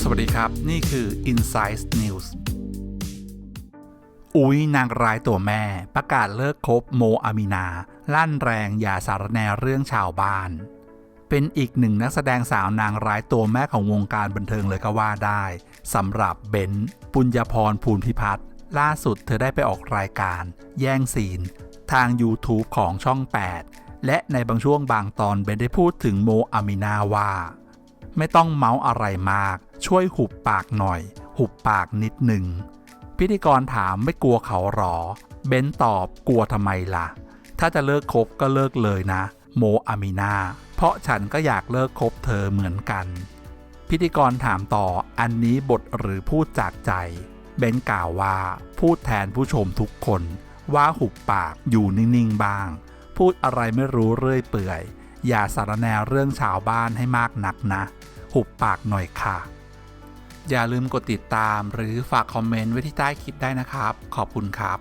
สวัสดีครับ นี่คือ Insight News อุ้ยนางร้ายตัวแม่ ประกาศเลิกคบโมอามินา ลั่นแรงอย่าสารแนเรื่องชาวบ้าน เป็นอีกหนึ่งนักแสดงสาวนางร้ายตัวแม่ของวงการบันเทิงเลยก็ว่าได้สำหรับเบน์ปุญญพรภูลพิพัฒน์ล่าสุดเธอได้ไปออกรายการ แย่งซีนทาง YouTube ของช่อง 8 และในบางช่วงบางตอนเบนได้พูดถึงโมอามินาว่า ไม่ต้องเมาส์อะไรมาก ช่วยหุบปากหน่อย หุบปากนิดหนึ่งพิธีกรถามไม่กลัวเขาหรอ เบนตอบกลัวทำไมล่ะ ถ้าจะเลิกคบก็เลิกเลยนะ โมอามินาเพราะฉันก็อยากเลิกคบเธอเหมือนกัน พิธีกรถามต่ออันนี้บทหรือพูดจากใจ เบนกล่าวว่าพูดแทนผู้ชมทุกคนว่าหุบปากอยู่นิ่ง ๆ บ้าง พูดอะไรไม่รู้เรื่อยเปื่อย อย่าสารแนเรื่องชาวบ้านให้มากนักนะ หุบปากหน่อยค่ะ อย่าลืมกดติดตามหรือฝากคอมเมนต์ไว้ที่ใต้คลิปได้นะครับ ขอบคุณครับ